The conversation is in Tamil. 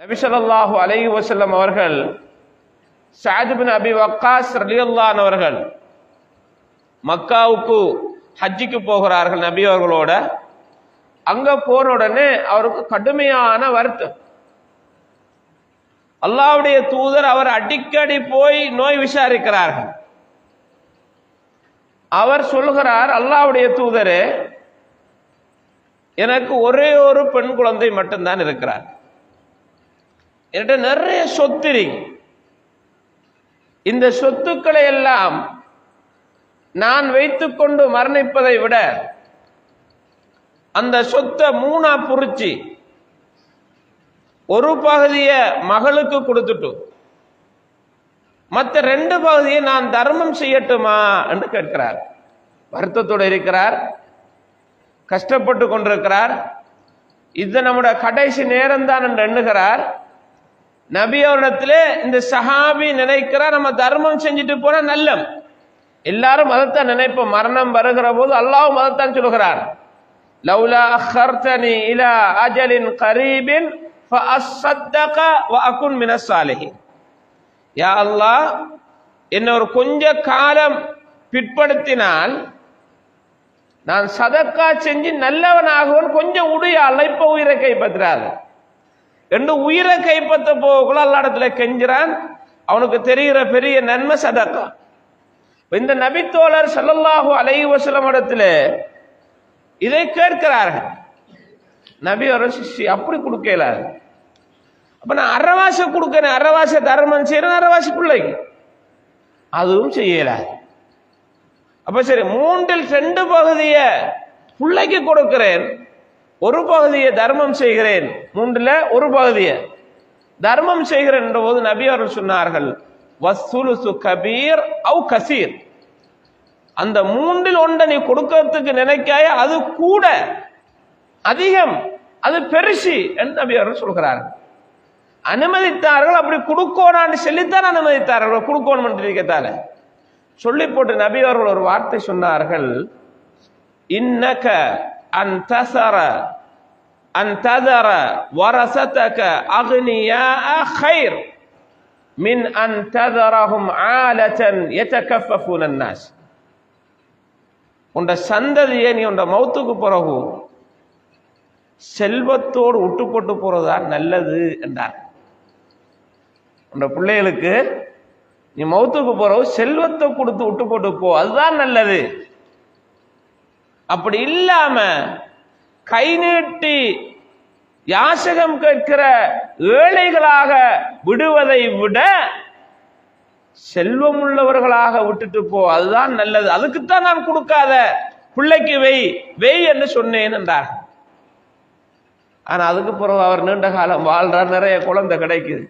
நபிசல்லாஹு அலை வசல்லம் அவர்கள் சாஜிபின் அபி வக்காஸ் ரலியல்லான் அவர்கள் மக்காவுக்கு ஹஜ்ஜிக்கு போகிறார்கள் நபி அவர்களோட. அங்க போன உடனே அவருக்கு கடுமையான வருத்தம். அல்லாவுடைய தூதர் அவர் அடிக்கடி போய் நோய் விசாரிக்கிறார்கள். அவர் சொல்கிறார் அல்லாவுடைய தூதரே எனக்கு ஒரே ஒரு பெண் குழந்தை மட்டும்தான் இருக்கிறார். என்கிட்ட நிறைய சொத்து இருக்கு. இந்த சொத்துக்களை எல்லாம் நான் வைத்துக்கொண்டு மரணிப்பதை விட அந்த சொத்தை மூணா புரிச்சு ஒரு பகுதியை மகளுக்கு கொடுத்துட்டும் மற்ற ரெண்டு பகுதியை நான் தர்மம் செய்யட்டுமா என்று கேட்கிறார். வருத்தத்தோடு இருக்கிறார் கஷ்டப்பட்டு கொண்டிருக்கிறார். இது நம்முடைய கடைசி நேரம் தான் என்று எண்ணுகிறார். நபி அவரிடத்துல இந்த சஹாபி நினைக்கிறா நம்ம தர்மம் செஞ்சுட்டு போனா நல்லம். எல்லாரும் மதத்தான் நினைப்போம். மரணம் வருகிற போது அல்லாஹ் மதத்தான் சொல்கிறார். லவ்லா அஹர்தனி இலா அஜலின் கரீபின் ஃபஅஸ்ஸத்தக வ மினஸ் யா அல்லாஹ் என்ன ஒரு கொஞ்ச காலம் பிற்படுத்தினால் நான் சதக்கா செஞ்சு நல்லவனாகவும் கொஞ்சம் உடைய அழைப்ப உயிரை கைப்பற்றாது. ரெண்டு உயிரை கைப்பற்ற போகக்குள்ள அல்ல இடத்துல கெஞ்சுறான். அவனுக்கு தெரிகிற பெரிய நன்மை சதக்கா. இந்த நபித்தோழர் சல்லல்லாஹு அலைஹி வஸல்லம் இடத்துல இதை கேட்கிறார்கள். நபி ஒரு சிஷி அப்படி கொடுக்கல. அப்ப நான் அரவாச கொடுக்கிறேன். அறவாச தர்மம் செய்யறேன் அறவாசி பிள்ளைக்கு. அதுவும் செய்யல. அப்ப சரி மூன்றில் ரெண்டு பகுதியை பிள்ளைக்கு கொடுக்கிறேன். ஒரு பகுதியை தர்மம் செய்கிறேன். மூன்றுல ஒரு பகுதியை. தர்மம் செய்கிறேன் என்ற போது நபி அவர்கள் சொன்னார்கள் வஸ்துலுசு கபீர் அவு கசீர். அந்த மூன்றில் ஒன்றை நீ கொடுக்கறதுக்கு நினைக்காய அது கூட அதிகம் அது பெருசு என்று நபி அவர்கள் சொல்கிறார்கள். அனுமதித்தார்கள் அப்படி கொடுக்கோனான்னு சொல்லித்தான் அனுமதித்தார்கள். கொடுக்கணும் என்று சொல்லி போட்டு நபி அவர்கள் ஒரு வார்த்தை சொன்னார்கள் இன்னக அன் தசர அன் ததர வரசத்தக அக்னியா خير மின் அன் ததரஹும் ஆலத்தன் يتكففون الناس உண்ட சந்ததியை நீ உண்ட மௌத்துக்கு பிறகு செல்வத்தோடு விட்டு போட்டு போறதா நல்லது என்றார் உண்ட பிள்ளைகளுக்கு நீ மௌத்துக்கு போறவு செல்வத்தை கொடுத்து விட்டு போட்டு போ அதுதான் நல்லது அப்படி இல்லாம கை நீட்டி யாசகம் கேட்கிற ஏழைகளாக விடுவதை விட செல்வம் உள்ளவர்களாக விட்டுட்டு போ அதுதான் நல்லது. அதுக்குத்தான் நான் கொடுக்காத. பிள்ளைக்கு வெய் வெய் என்று சொன்னேன் என்றார் ஆனா அதுக்கு பிறகு அவர் நீண்ட காலம் வாழ்றார். நிறைய குழந்தை கிடைக்குது.